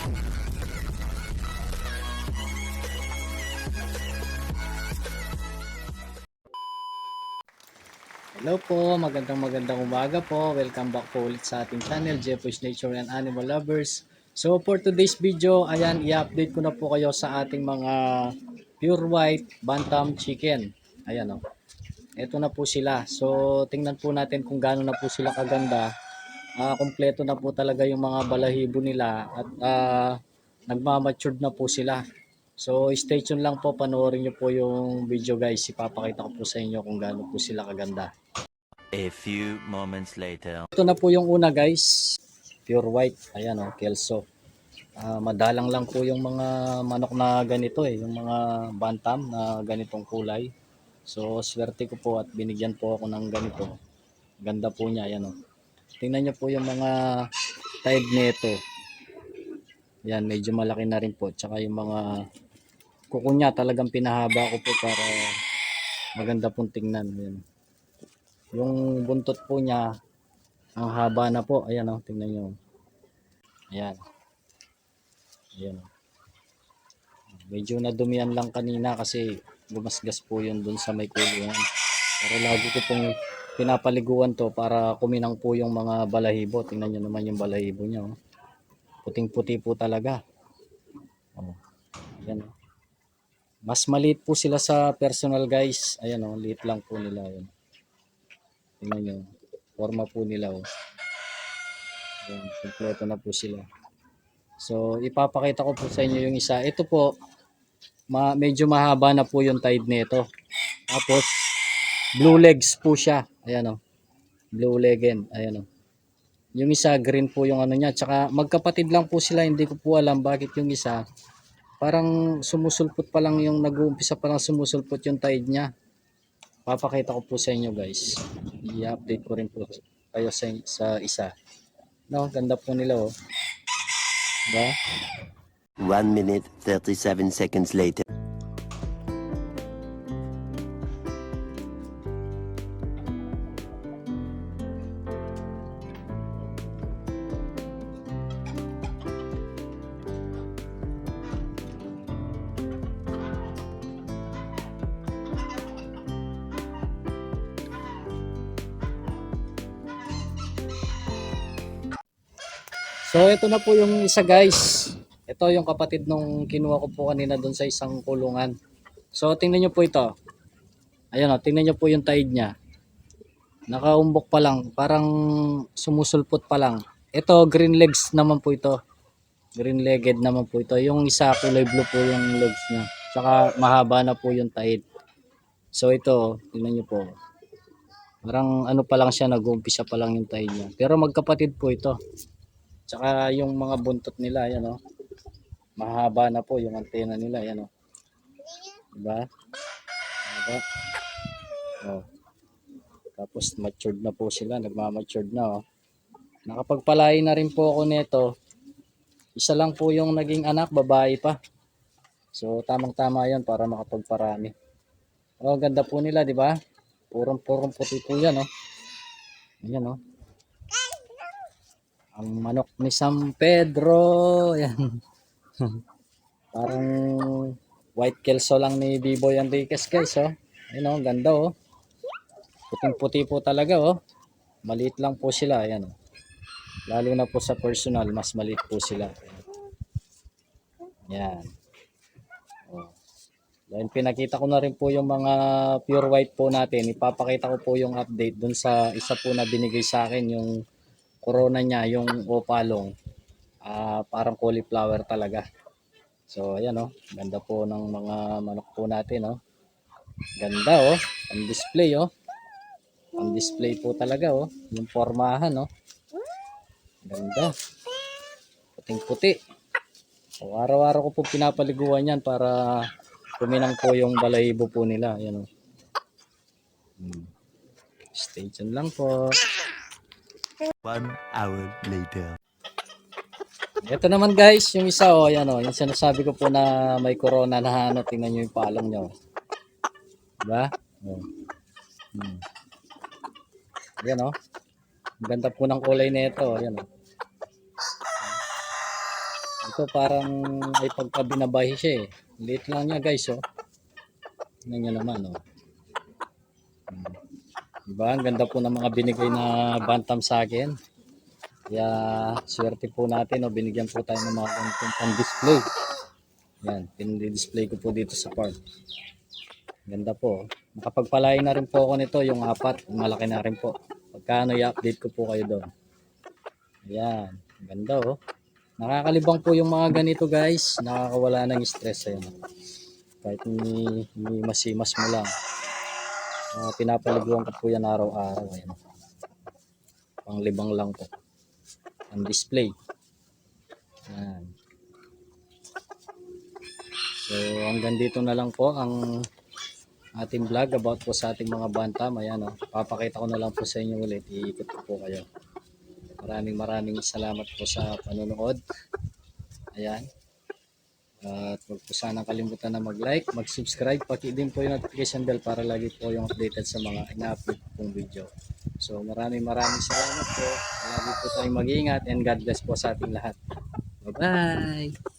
Hello po, magandang magandang umaga po. Welcome back po ulit sa ating channel, Jeffrey's Nature and Animal Lovers. So for today's video, ayan, i-update ko na po kayo sa ating mga pure white bantam chicken. Ayan o. Oh. Ito na po sila. So tingnan po natin kung gaano na po sila kaganda Ah, kompleto na po talaga yung mga balahibo nila at ah, nagmamatured na po sila. So stay tuned lang po, panoorin nyo po yung video guys. Ipapakita ko po sa inyo kung gaano po sila kaganda. A few moments later. Ito na po yung una guys. Pure white. Ayan o, kelso. Ah, madalang lang po yung mga manok na ganito eh. Yung mga bantam na ganitong kulay. So swerte ko po at binigyan po ako ng ganito. Ganda po niya. Ayan o. Tingnan niyo po yung mga tide nito. Yan, medyo malaki na rin po. Tsaka yung mga kuko niya talagang pinahaba ko po para maganda pong tingnan. Ayan. Yung buntot po niya, ang haba na po. Ayan o, tingnan nyo. Ayan. Ayan o. Medyo nadumihan lang kanina kasi gumasgas po yun dun sa may kulungan. Pero lagi ko pong pinapaliguan to para kuminang po yung mga balahibo. Tingnan nyo naman yung balahibo niya. Oh. Puting-puti po talaga. Oh. Ayan o. Mas maliit po sila sa personal guys. Ayan o, liit lang po nila. Ayan. Tingnan nyo. Forma po nila. Oh. Ayan, kompleto na po sila. So, ipapakita ko po sa inyo yung isa. Ito po, ma medyo mahaba na po yung tide nito. Tapos, blue legs po siya. Ayan o. Blue legged. Ayan o. Yung isa, green po yung ano niya. Tsaka, magkapatid lang po sila. Hindi ko po alam bakit yung isa. Parang sumusulpot pa lang yung nag-uumpisa pa lang sumusulpot yung tide niya papakita ko po sa inyo guys i-update ko rin po kayo sa, sa isa no ganda po nila oh diba? 1 minute 37 seconds later. So ito na po yung isa guys. Ito yung kapatid nung kinuha ko po kanina doon sa isang kulungan. So tingnan nyo po ito. Ayun oh, tingnan nyo po yung tide nya nakaumbok pa lang. Parang sumusulpot pa lang. Ito green legs naman po ito. Green legged naman po ito. Yung isa kulay blue po yung legs nya tsaka mahaba na po yung tide. So ito tingnan nyo po. Parang ano pa lang siya nag-uumpisa pa lang yung tide niya. Pero magkapatid po ito tsaka yung mga buntot nila yan oh. Mahaba na po yung antena nila yan oh. Diba? Diba? Oh. Tapos matured na po sila nagmamatured na oh. Nakapagpalay na rin po ako nito. Isa lang po yung naging anak babae pa. So tamang tama yan para makapagparami. Oh ganda po nila di ba purong purong puti po yan oh. Ayan oh ang manok ni San Pedro yan. Parang white kelso lang ni B-Boy Enriquez guys oh. Ayun oh ganda oh. Puting puti po talaga oh. Maliit lang po sila ayan oh. Lalo na po sa personal mas maliit po sila. Yan. Oh. Dahil pinakita ko na rin po yung mga pure white po natin, ipapakita ko po yung update dun sa isa po na binigay sa akin, yung corona niya, yung opalong. Ah, parang cauliflower talaga. So, ayan oh, ganda po ng mga manok po natin oh. Ganda oh, ang display oh. Ang display po talaga oh, yung formahan oh. Ganda. Puting-puti. So, araw-araw ko po pinapaliguan yan para kuminang po yung balahibo po nila. Ayan o. Hmm. Stay lang po. 1 hour later. Ito naman guys, yung isa o, yan o. Yung sinasabi ko po na may corona na ano, tingnan nyo yung palong nyo. Diba? O. Hmm. Yan o. Ang ganda po ng kulay nito. Yan o. Ito parang may pagkabinabahi siya eh. Liit lang niya guys oh. Tingnan niyo naman oh. Hmm. Diba? Ang ganda po ng mga binigay na bantam sa akin. Kaya swerte po natin. O, binigyan po tayo ng mga ganitong pang-display. Yan. Pindi-display ko po dito sa park. Ganda po. Nakapagpalain na rin po ako nito. Yung apat. Malaki na rin po. Pagkano i-update ko po kayo doon. Ayan. Ganda oh. Nakakalibang po yung mga ganito guys. Nakakawala ng stress. Ayan. Kahit ni, ni masimas mo lang. Uh, pinapaliguan ko po yan araw-araw. Ayan. Panglibang lang po. Ang display. Ayan. So hanggang dito na lang po ang ating vlog about po sa ating mga bantam. Ayan o. Papakita ko na lang po sa inyo ulit. Iikot ko po kayo. Maraming maraming salamat po sa panonood. Ayan. At huwag po sanang kalimutan na mag-like, mag-subscribe, pati din po yung notification bell para lagi po yung updated sa mga ina-upload pong video. So maraming maraming salamat po. Lagi po tayong mag-ingat and God bless po sa ating lahat. Bye-bye!